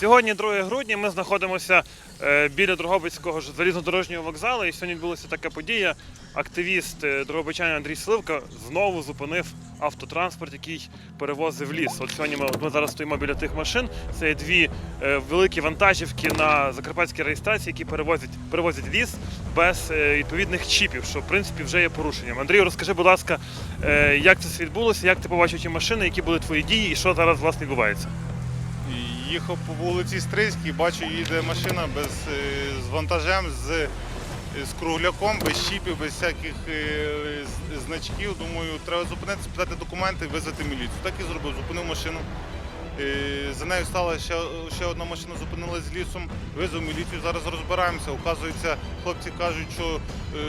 Сьогодні 2 грудня. Ми знаходимося е, біля Дрогобицького залізнодорожнього вокзалу. І сьогодні відбулася така подія. Активіст е, Дрогобичанин Андрій Сливка знову зупинив автотранспорт, який перевозив ліс. От сьогодні ми, ми зараз стоїмо біля тих машин. Це є дві е, великі вантажівки на закарпатській реєстрації, які перевозять, перевозять ліс без відповідних чіпів, що в принципі вже є порушенням. Андрію, розкажи, будь ласка, як це відбулося, як ти побачив ті машини, які були твої дії, і що зараз власне відбувається? Їхав по вулиці Стрийській, бачу, їде машина без, е, з вантажем, з, з кругляком, без чіпів, без всяких е, значків. Думаю, треба зупинитися, питати документи, визвати міліцію. Так і зробив, зупинив машину. Е, За нею стала ще, ще одна машина, зупинилась з лісом, визвав міліцію, зараз розбираємося. Оказується, хлопці кажуть, що е,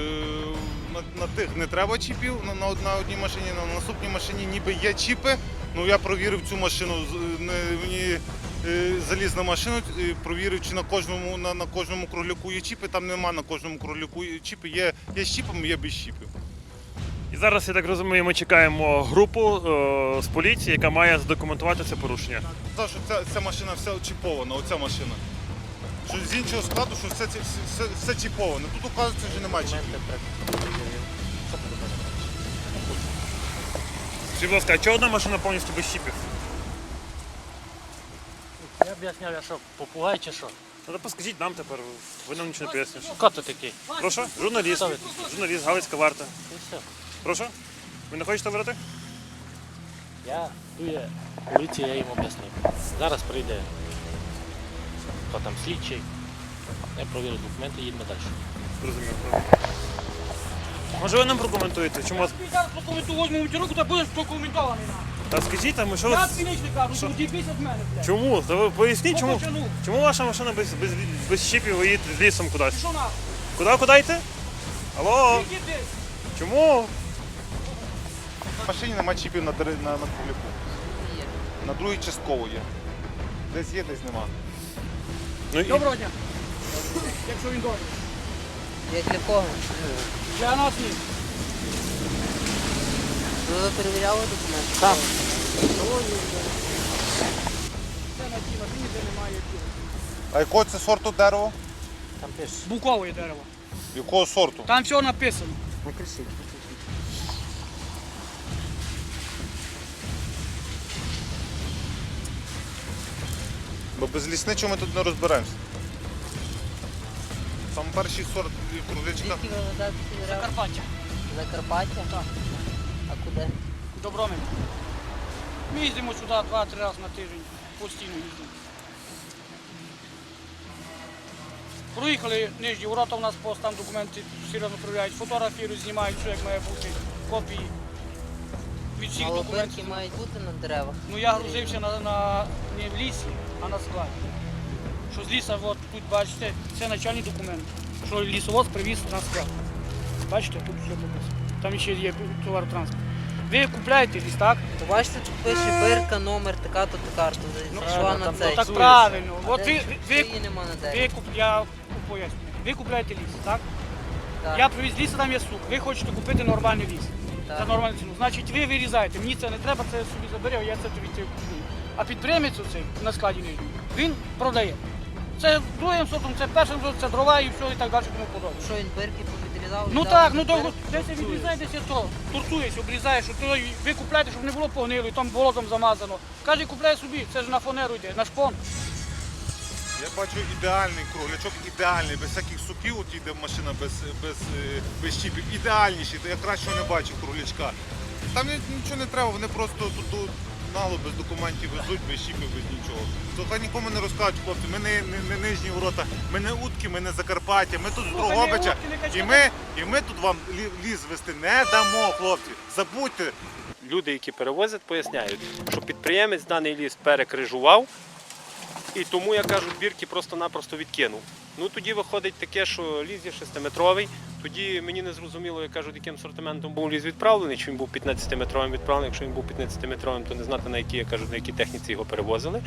на, на тих не треба чіпів, на, на одній машині, на наступній машині ніби є чіпи. Ну я провірив цю машину, мені е, заліз на машину, е, провірив, чи на кожному, на, на кожному кругляку є чіпи, там нема на кожному кругляку чіпи, є, є з чіпами, є без чіпів. І зараз, я так розумію, ми чекаємо групу е, з поліції, яка має задокументувати це порушення. Сказав, що ця, ця машина вся чіпована, оця машина. Що з іншого складу, що все, все, все, все чіповане. Тут оказується, що немає чіпів. Скажіть, будь ласка, а чого одна машина повністю без чіпів? Я об'ясняв, я що, попугай чи що? Ну, то скажіть нам тепер, ви нам нічого не поясните. Хто ти такий? Прошу, журналіст, Хто ви журналіст, Галицька варта. І все. Прошу, ви не хочете говорити? Я тут є поліція, я їм об'яснив. Зараз прийде хто там слідчий. Я провірю документи, їдемо далі. Зрозумів. Може ви нам прокоментуєте? Чому вас... Тобі зараз прокоментую, візьму в руку та будеш прокоментований. Та скажіть там, що Я ви... тобі кажу, Що? що ти мене, блядь. Чому? Та ви поясніть, чому? почану. Чому ваша машина без, без, без чіпів ви їдете лісом кудись? Що нахуй? Куди, куди йти? Алло, Іди десь. чому? В машині немає чіпів на, дери- на, на кругляку. На другій частково є. Десь є, десь нема. Ну, і... Доброго дня. Якщо він добрий. Як для кого? Для нас ні. Ви перевіряли документи? Так. Це на тій машині, де немає тіла. А якого це сорту дерева? Там пише. Букове дерево. Якого сорту? Там все написано. Не кричіть. Бо без лісничого ми тут не розберемося. Звідки ви ведете перевіряли? Закарпаття. Закарпаття? Так. А куди? Добромин. Ми їздимо сюди два-три рази на тиждень. Постійно їздимо. Проїхали нижні ворота, у нас пост, там документи серйозно перевіряють, фотографії знімають, все як має бути, копії від всіх документів. мають бути на деревах. Ну я грузився на, на не в лісі, а на складі. Що з ліса, от тут бачите, це начальний документ. Що лісовоз привіз на склад. Бачите, тут все написано. Там ще є товаротранспорт. Ви купляєте ліс, так? То бачите, тут пише бирка, номер, така-то, така-то. Зайшла на там цей. так правильно. А От де ви, ж ви, її нема на ви, дереві. куп, я поясню. Ви купляєте ліс, так? Так, Я привіз ліс, а там є сук. Ви хочете купити нормальний ліс. За нормальну ціну. Значить, ви вирізаєте. Мені це не треба, це я собі заберу, я це тобі це куплю. А підприємець оцей на складі нижньому, він продає. Це другим сортом, це першим сортом, це дрова і все і так далі тому подобне. Що він бирки повідрізав? Ну так, ну то бирки? десь я відрізає, десь я то. Торцуєш, обрізаєш, то ви купляєте, щоб не було погнило, і там болотом замазано. Каже, купляй собі, це ж на фанеру йде, на шпон. Я бачу ідеальний круглячок, ідеальний, без всяких суків, от їде машина без, без, е, без чіпів. Ідеальніший, я кращого не бачив круглячка. Там нічого не треба, вони просто тут, тут без документів везуть, без чіпів, без нічого. То нікому не розкажуть, хлопці, ми не, не, не нижні ворота, ми не утки, ми не Закарпаття, ми тут з Дрогобича. І ми, і ми тут вам ліс вести не дамо, хлопці. Забудьте. люди, які перевозять, поясняють, що підприємець даний ліс перекрижував, і тому, я кажу, бірки просто-напросто відкинув. Ну тоді виходить таке, що ліс є 6-метровий. Тоді мені не зрозуміло, я кажу, яким сортиментом був ліс відправлений, чи він був 15-метровим відправлений. Якщо він був 15-метровим, то не знати на якій, я кажу, на якій техніці його перевозили.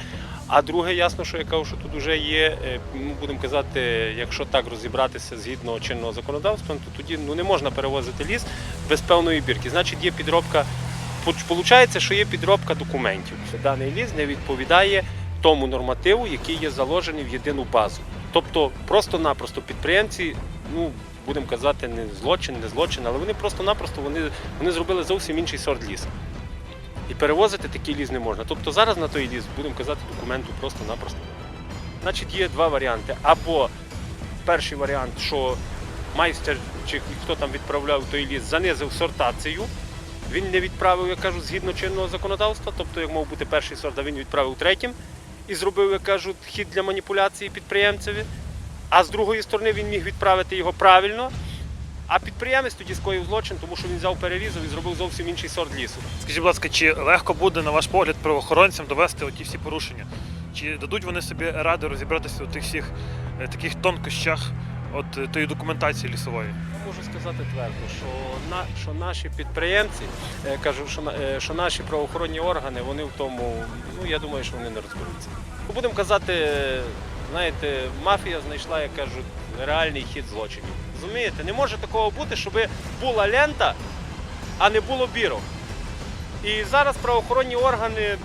А друге, ясно, що я кажу, що тут вже є, е, ну будемо казати, якщо так розібратися згідно чинного законодавства, то тоді ну не можна перевозити ліс без певної бірки. Значить, є підробка Получається, що є підробка документів. Даний ліс не відповідає тому нормативу, який є заложений в єдину базу. Тобто просто-напросто підприємці, ну будемо казати, не злочин, не злочин, але вони просто-напросто вони, вони зробили зовсім інший сорт лісу. І перевозити такий ліс не можна. Тобто зараз на той ліс, будемо казати, документу просто-напросто. Значить, є два варіанти. Або перший варіант, що майстер чи хто там відправляв той ліс, занизив сортацію. Він не відправив, я кажу, згідно чинного законодавства, тобто, як мав бути перший сорт, а він відправив третім і зробив, як кажуть, хід для маніпуляції підприємцеві. А з другої сторони він міг відправити його правильно. А підприємець тоді скоїв злочин, тому що він взяв перерізав і зробив зовсім інший сорт лісу. Скажіть, будь ласка, чи легко буде, на ваш погляд, правоохоронцям довести оті всі порушення? Чи дадуть вони собі ради розібратися у тих всіх е, таких тонкощах от е, тої документації лісової? Можу сказати твердо, що, на, що наші підприємці, е, кажу, що, е, що наші правоохоронні органи, вони в тому, ну я думаю, що вони не розберуться. Будемо казати, знаєте, мафія знайшла, як кажуть, реальний хід злочинів. Розумієте, не може такого бути, щоб була лента, а не було бірок. І зараз правоохоронні органи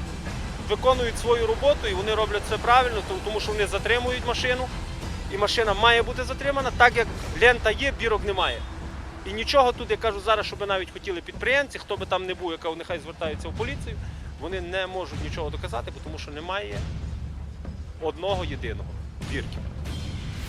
виконують свою роботу і вони роблять це правильно, тому що вони затримують машину і машина має бути затримана, так як лента є, бірок немає. І нічого тут, я кажу зараз, щоб навіть хотіли підприємці, хто би там не був, яка нехай звертаються в поліцію, вони не можуть нічого доказати, тому що немає одного єдиного бірки.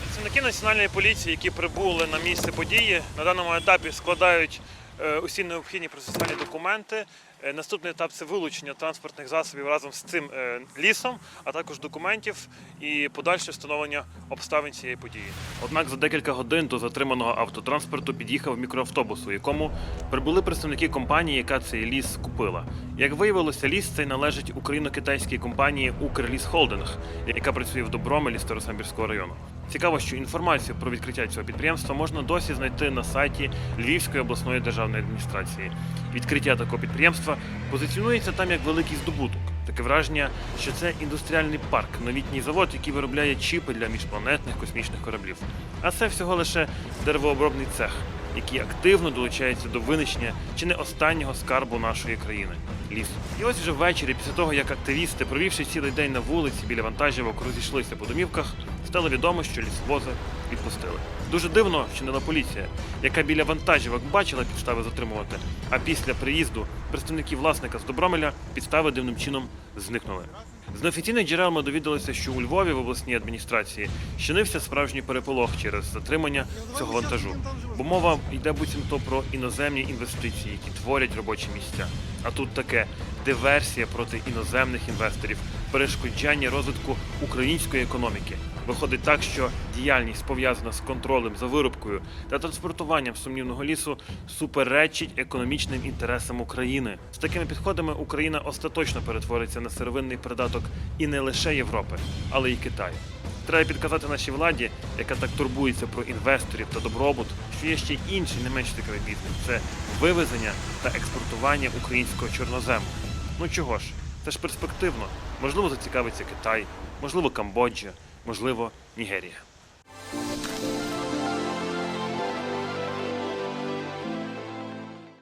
Працівники національної поліції, які прибули на місце події, на даному етапі складають е, усі необхідні процесуальні документи. Е, Наступний етап це вилучення транспортних засобів разом з цим е, лісом, а також документів і подальше встановлення обставин цієї події. Однак за декілька годин до затриманого автотранспорту під'їхав мікроавтобус, у якому прибули представники компанії, яка цей ліс купила. Як виявилося, ліс цей належить україно-китайській компанії Укрліс Холдинг, яка працює в Добромелі Старосамбірського району. Цікаво, що інформацію про відкриття цього підприємства можна досі знайти на сайті Львівської обласної державної адміністрації. Відкриття такого підприємства позиціонується там як великий здобуток. Таке враження, що це індустріальний парк, новітній завод, який виробляє чіпи для міжпланетних космічних кораблів. А це всього лише деревообробний цех, який активно долучається до винищення чи не останнього скарбу нашої країни лісу. І ось вже ввечері, після того як активісти, провівши цілий день на вулиці біля вантажівок, розійшлися по домівках, стало відомо, що лісовози відпустили. Дуже дивно, що не поліція, яка біля вантажівок бачила підстави затримувати, а після приїзду представників власника з Добромеля підстави дивним чином зникнули. З неофіційних джерел ми довідалися, що у Львові в обласній адміністрації щинився справжній переполох через затримання цього вантажу. Бо мова йде буцімто про іноземні інвестиції, які творять робочі місця. А тут таке диверсія проти іноземних інвесторів, перешкоджання розвитку української економіки. Виходить так, що діяльність пов'язана з контролем за вирубкою та транспортуванням сумнівного лісу суперечить економічним інтересам України. З такими підходами Україна остаточно перетвориться на сировинний придаток і не лише Європи, але й Китаю. Треба підказати нашій владі, яка так турбується про інвесторів та добробут, що є ще інший не менш цікавий бізнес це вивезення та експортування українського чорнозему. Ну чого ж, це ж перспективно. Можливо, зацікавиться Китай, можливо, Камбоджа, можливо, Нігерія.